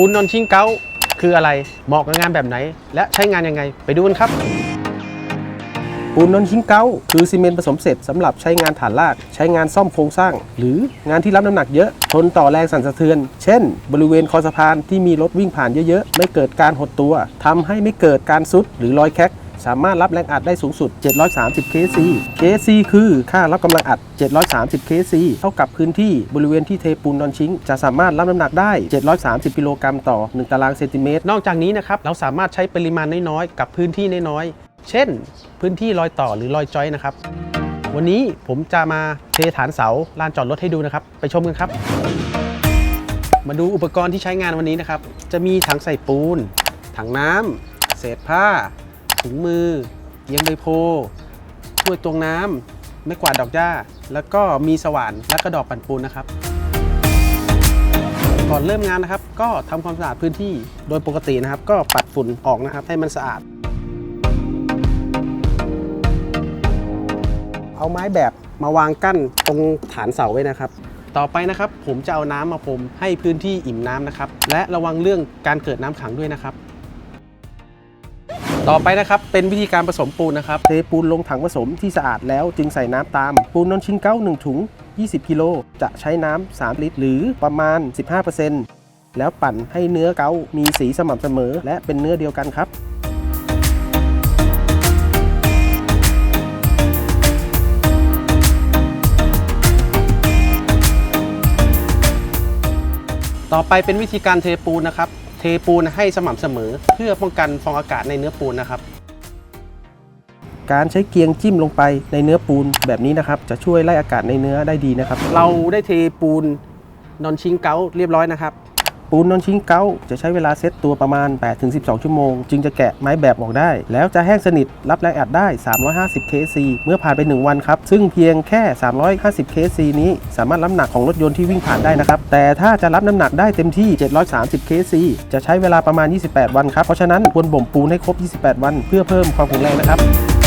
ปูนนอนชิงเก้าคืออะไรเหมาะกับงานแบบไหน และใช้งานยังไงไปดูกันครับปูนนอนชิงเก้าคือซีเมนต์ผสมเสร็จสำหรับใช้งานฐานราก ใช้งานซ่อมโครงสร้าง หรืองานที่รับน้ำหนักเยอะ ทนต่อแรงสั่นสะเทือน เช่น บริเวณคอสะพานที่มีรถวิ่งผ่านเยอะๆ ไม่เกิดการหดตัวทำให้ไม่เกิดการซุดหรือรอยแคก สามารถรับแรงอัดได้สูงสุด 730 kc kc คือค่ารับกำลังอัด 730 kc เท่ากับพื้นที่บริเวณที่เทปูนนอนชิงจะสามารถรับน้ำหนักได้ 730 กิโลกรัมต่อ 1 ตารางเซนติเมตร นอกจากนี้นะครับเราสามารถใช้ปริมาณน้อยๆกับพื้นที่น้อยๆ เช่น พื้นที่รอยต่อหรือรอยจอยนะครับ วันนี้ผมจะมาเทฐานเสาลานจอดรถให้ดูนะครับ ไปชมกันครับ มาดูอุปกรณ์ที่ใช้งานวันนี้นะครับ จะมีถังใส่ปูน ถังน้ำเศษผ้า ถุงมือเยียงใบโพถ้วยตวงน้ำไม้กวาดดอกหญ้า แล้วก็มีสว่านและกระดอกปั่นปูนนะครับ ก่อนเริ่มงานนะครับ ก็ทำความสะอาดพื้นที่โดยปกตินะครับ ก็ปัดฝุ่นออกนะครับ ให้มันสะอาด เอาไม้แบบมาวางกั้นตรงฐานเสาไว้นะครับต่อไปนะครับผมจะเอาน้ำมาพรมให้พื้นที่อิ่มน้ำนะครับ และระวังเรื่องการเกิดน้ำขังด้วยนะครับ ต่อไปนะครับเป็นวิธีการผสมปูนนะครับเทปูนลงถังผสมที่สะอาดแล้วจึงใส่น้ำตาม ปูนนอนชิ้นเก้า1ถุง 20 กิโลจะใช้น้ำ3ลิตร หรือประมาณ 15%แล้วปั่นให้เนื้อเกามีสีสม่ำเสมอ และเป็นเนื้อเดียวกันครับต่อไปเป็นวิธีการเทปูนนะครับ เทปูนให้สม่ำเสมอ เพื่อป้องกันฟองอากาศในเนื้อปูนนะครับ การใช้เกียงจิ้มลงไปในเนื้อปูนแบบนี้นะครับ จะช่วยไล่อากาศในเนื้อได้ดีนะครับ เราได้เทปูนนอนชิงเกาเรียบร้อยนะครับ ปูนนอนชิงเกาจะใช้เวลาเซตตัวประมาณ 8-12 ชั่วโมง จึงจะแกะไม้แบบออกได้ แล้วจะแห้งสนิทรับแรงอัดได้ 350 kc เมื่อผ่านไป 1 วันครับ ซึ่งเพียงแค่ 350 kc นี้สามารถรับน้ำหนักของรถยนต์ที่วิ่งผ่านได้นะครับ แต่ถ้าจะรับน้ำหนักได้เต็มที่ 730 kc จะใช้เวลาประมาณ 28 วันครับ เพราะฉะนั้นควรบ่มปูนให้ครบ 28 วัน เพื่อเพิ่มความแข็งแรงนะครับ